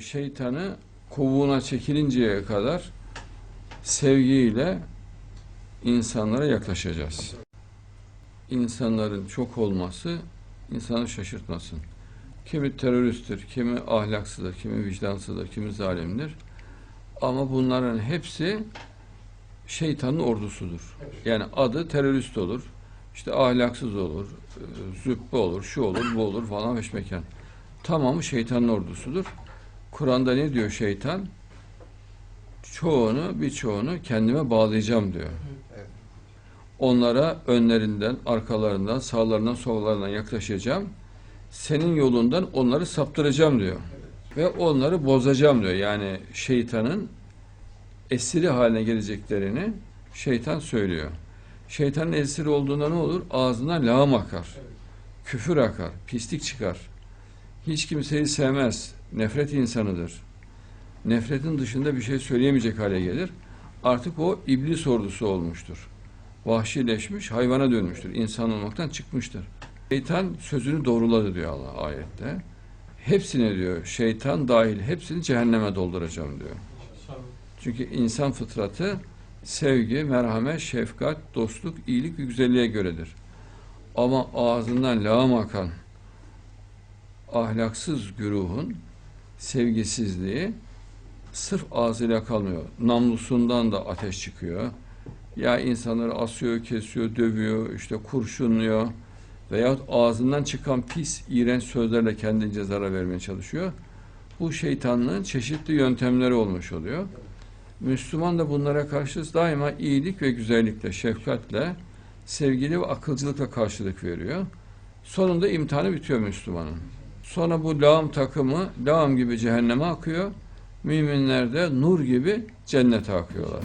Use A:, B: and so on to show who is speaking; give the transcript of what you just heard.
A: şeytanı kovuğuna çekilinceye kadar sevgiyle insanlara yaklaşacağız. İnsanların çok olması insanı şaşırtmasın. Kimi teröristtir, kimi ahlaksızdır, kimi vicdansızdır, kimi zalimdir. Ama bunların hepsi şeytanın ordusudur. Yani adı terörist olur, işte ahlaksız olur, e, züppe olur, şu olur, bu olur falan mekan. Tamamı şeytanın ordusudur. Kur'an'da ne diyor şeytan? Çoğunu, birçoğunu kendime bağlayacağım diyor.
B: Evet.
A: Onlara önlerinden, arkalarından, sağlarından, sollarından yaklaşacağım. Senin yolundan onları saptıracağım diyor. Ve onları bozacağım diyor. Yani şeytanın esiri haline geleceklerini şeytan söylüyor. Şeytanın esiri olduğunda ne olur? Ağzından lağım akar. Küfür akar, pislik çıkar. Hiç kimseyi sevmez. Nefret insanıdır. Nefretin dışında bir şey söyleyemeyecek hale gelir. Artık o iblis ordusu olmuştur. Vahşileşmiş, hayvana dönmüştür. İnsan olmaktan çıkmıştır. Şeytan sözünü doğruladı diyor Allah ayette. Hepsini diyor, şeytan dahil hepsini cehenneme dolduracağım diyor. Çünkü insan fıtratı sevgi, merhamet, şefkat, dostluk, iyilik ve güzelliğe göredir. Ama ağzından lağım akan ahlaksız güruhun sevgisizliği sırf ağzıyla kalmıyor. Namlusundan da ateş çıkıyor. Ya insanları asıyor, kesiyor, dövüyor, işte kurşunluyor veyahut ağzından çıkan pis, iğrenç sözlerle kendince zarar vermeye çalışıyor. Bu şeytanlığın çeşitli yöntemleri olmuş oluyor. Müslüman da bunlara karşı daima iyilik ve güzellikle, şefkatle, sevgili ve akılcılıkla karşılık veriyor. Sonunda imtihanı bitiyor Müslümanın. Sonra bu lağım takımı lağım gibi cehenneme akıyor. Müminler de nur gibi cennete akıyorlar.